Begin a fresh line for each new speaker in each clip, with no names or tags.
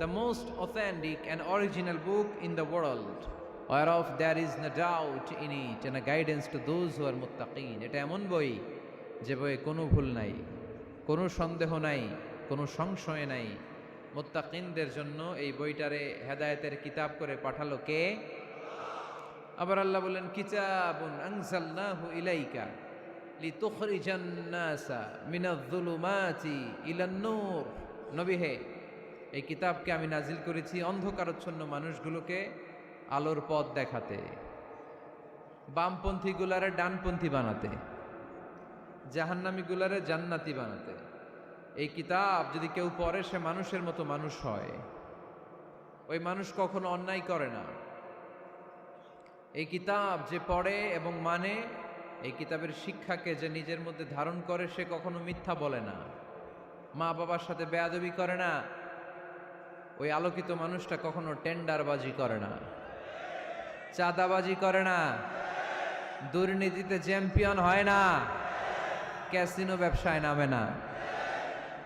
the most authentic and original book in the world, whereof there is no doubt in it and a guidance to those who are muttaqin. এটা এমন বই যে বইয়ে কোনো ভুল নাই কোনো সন্দেহ নাই কোনো সংশয় নাই। মুত্তাকিনদের জন্য এই বইটারে হেদায়েতের কিতাব করে পাঠালো কে? আবার আল্লাহ বললেন কিতাবুন আনজালনাহু ইলাইকা লিতুখরিজান নাসা মিনাজ-যুলুমাতি ইলান নূর নবী হে এই কিতাবকে আমি নাজিল করেছি অন্ধকারচ্ছন্ন মানুষগুলোকে আলোর পথ দেখাতে বামপন্থী গুলারে ডানপন্থী বানাতে জাহান্নামী গুলারে জান্নাতি বানাতে। এই কিতাব যদি কেউ পড়ে, সে মানুষের মতো মানুষ হয়। ওই মানুষ কখনো অন্যায় করে না। এই কিতাব যে পড়ে এবং মানে এই কিতাবের শিক্ষাকে যে নিজের মধ্যে ধারণ করে, সে কখনো মিথ্যা বলে না। মা বাবার সাথে বেয়াদবি করে না। ওই আলোকিত মানুষটা কখনো টেন্ডারবাজি করে না। চাঁদাবাজি করে না। দুর্নীতিতে চ্যাম্পিয়ন হয় না। ক্যাসিনো ব্যবসায় নামে না।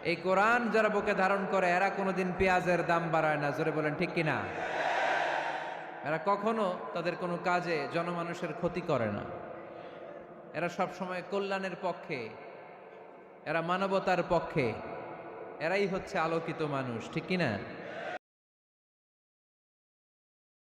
এই কোরআন যারা বুকে ধারণ করে, এরা কোনোদিন পেঁয়াজের দাম বাড়ায় না। জোরে বলেন, ঠিক কিনা? এরা কখনো তাদের কোনো কাজে জনমানুষের ক্ষতি করে না। এরা সব সময় কল্যাণের পক্ষে, এরা মানবতার পক্ষে। এরাই হচ্ছে আলোকিত মানুষ ঠিক কিনা?